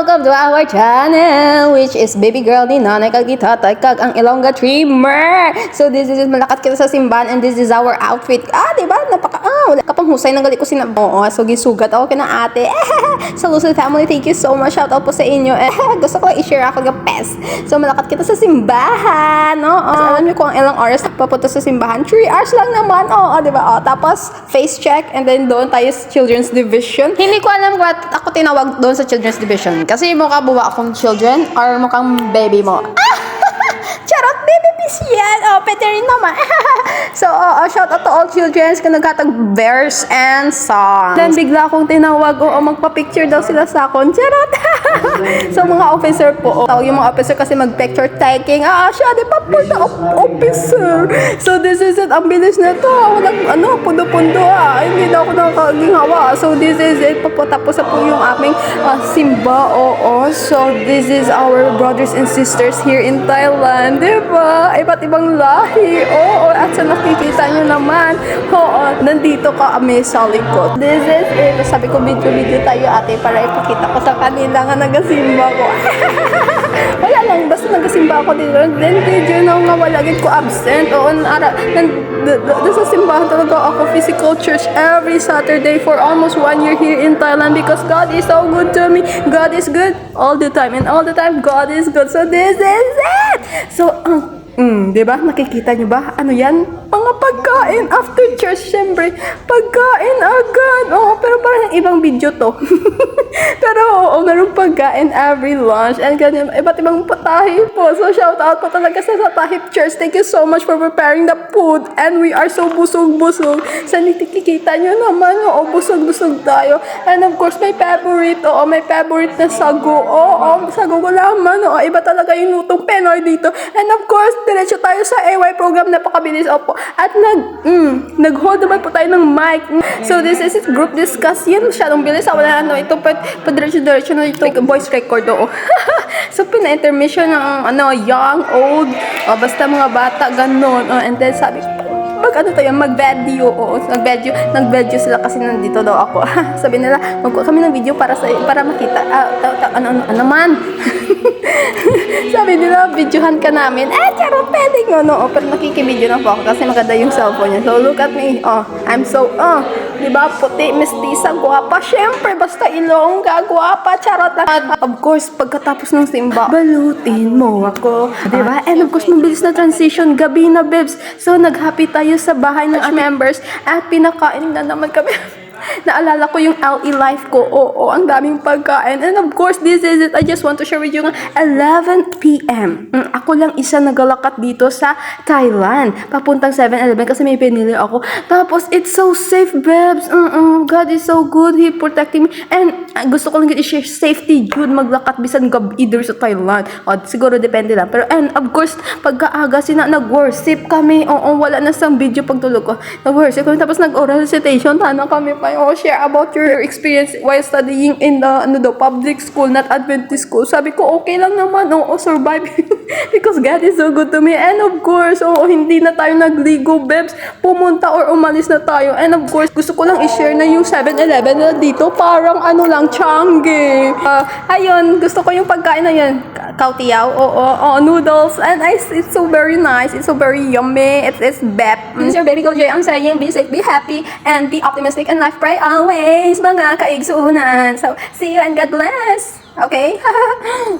welcome to our channel which is baby girl ni Nanay Kagitatay kag ang Ilongga Trimmer. So this is malakat kita sa simbahan and this is our outfit. Ah, di ba? Napaka wala ka pang husay ng gali ko sina. Oo, so gisugat ako kina ate. sa Lucid family, thank you so much. Shout out po sa inyo. Eh, gusto ko i-share ako ng pest. So malakat kita sa simbahan. Oo. So, alam niyo kung ilang oras papunta sa simbahan? 3 hours lang naman. Oo, di ba? Oh, tapos face check and then doon tayo sa children's division. Hindi ko alam ba't ako tinawag doon sa children's division. Kasi mukha buwa akong children or mukhang baby mo. Charot, baby yan. Oh, pwede rin naman. So, uh, shout out to all children kung nagkatag bears and songs. Then, bigla akong tinawag, oo, magpa-picture daw sila sa akin. Charot. so, mga officer po, oh, tawag yung mga officer kasi mag-picture taking. Ah, siya, di pa po na officer. So, this is it. Ang bilis na to. Walang, ano, pundo-pundo ah. Hindi na ako nakaginhawa. So, this is it. Papatapos na po yung aming ah, simba. Oo. So, this is our brothers and sisters here in Thailand. Di ba? Iba't ibang lahi. Oo. At sa Nandito ka kami sa likod. This is it. Sabi ko, video-video tayo ate para ipakita ko sa kanila nga nagasimba ko. Wala lang. Basta nagasimba ako dito. Then, video na nga wala ko absent. Oo. Ara, nan, d- d- d- sa simbahan talaga ako physical church every Saturday for almost one year here in Thailand because God is so good to me. God is good all the time and all the time God is good. So this is it. So, um, Mm, 'di ba? Nakikita niyo ba? Ano 'yan? Mga pagkain after church, syempre. Pagkain agad. Oo, pero parang ibang video 'to. pero oo, meron pagkain every lunch and ganyan, iba't ibang patahi po. So shout out po talaga sa Satahip Church. Thank you so much for preparing the food and we are so busog-busog. Sa nakikita niyo naman, oo, busog-busog tayo. And of course, may favorite. Oo, may favorite na sago. Oo, sago ko naman. Oo, iba talaga yung lutong Penoy dito. And of course, diretso tayo sa AY program. Napakabilis. Opo. At nag, mm, nag-hold naman po tayo ng mic. So, this is it. Group discussion. Masyadong bilis. Ah, Wala ano. Ito pa, pa diretso-diretso na ito. Voice record. Oo. so, pina-intermission ng ano, young, old, oh, basta mga bata, ganun. Oh, and then, sabi ko, mag ano tayo, mag-video, oo, mag-video, nag-video sila kasi nandito daw ako. Sabi nila, magkuha kami ng video para sa para makita, ah, ta, ano, ano, ano. Sabi nila, videohan ka namin. Eh, charot, pwede nga, no? Oh, pero nakikibideo na po ako kasi maganda yung cellphone niya. So, look at me. Oh, I'm so, oh, di ba, puti, mestiza, guwapa. Siyempre, basta ilongga, guwapa, charot. At, of course, pagkatapos ng simba, balutin mo ako. Di ba? And of course, mabilis na transition, gabi na, bebs. So, nag-happy tayo sa bahay ng members at pinakain na naman kami. Naalala ko yung LE life ko. Oo, ang daming pagkain. And of course, this is it. I just want to share with you nga 11 p.m. Mm, ako lang isa nagalakat dito sa Thailand. Papuntang 7-Eleven kasi may pinili ako. Tapos, it's so safe, babes. Mm-mm, God is so good. He protecting me. And ah, gusto ko lang i-share safety yun maglakat bisan gab either sa Thailand. O, siguro depende lang. Pero, and of course, pagkaaga sina nag-worship kami. Oo, wala na sa video pagtulog ko. Nag-worship kami. Tapos nag-oral recitation. Tanong kami pa oh, share about your experience while studying in the ano daw, public school, not Adventist school. Sabi ko, okay lang naman. Oo, survive. Because God is so good to me. And of course, oo, hindi na tayo nagligo, bebs. Pumunta or umalis na tayo. And of course, gusto ko lang i-share na yung 7-Eleven na dito. Parang ano lang, changi. Uh, ayun, gusto ko yung pagkain na yun. Ka- Kautiyaw, oo, oo, noodles. And I, it's so very nice. It's so very yummy. It's, it's bep. It's your baby girl Jay. I'm saying, be safe, be happy, and be optimistic and life pray always, mga kaigsunan. So, see you and God bless. Okay?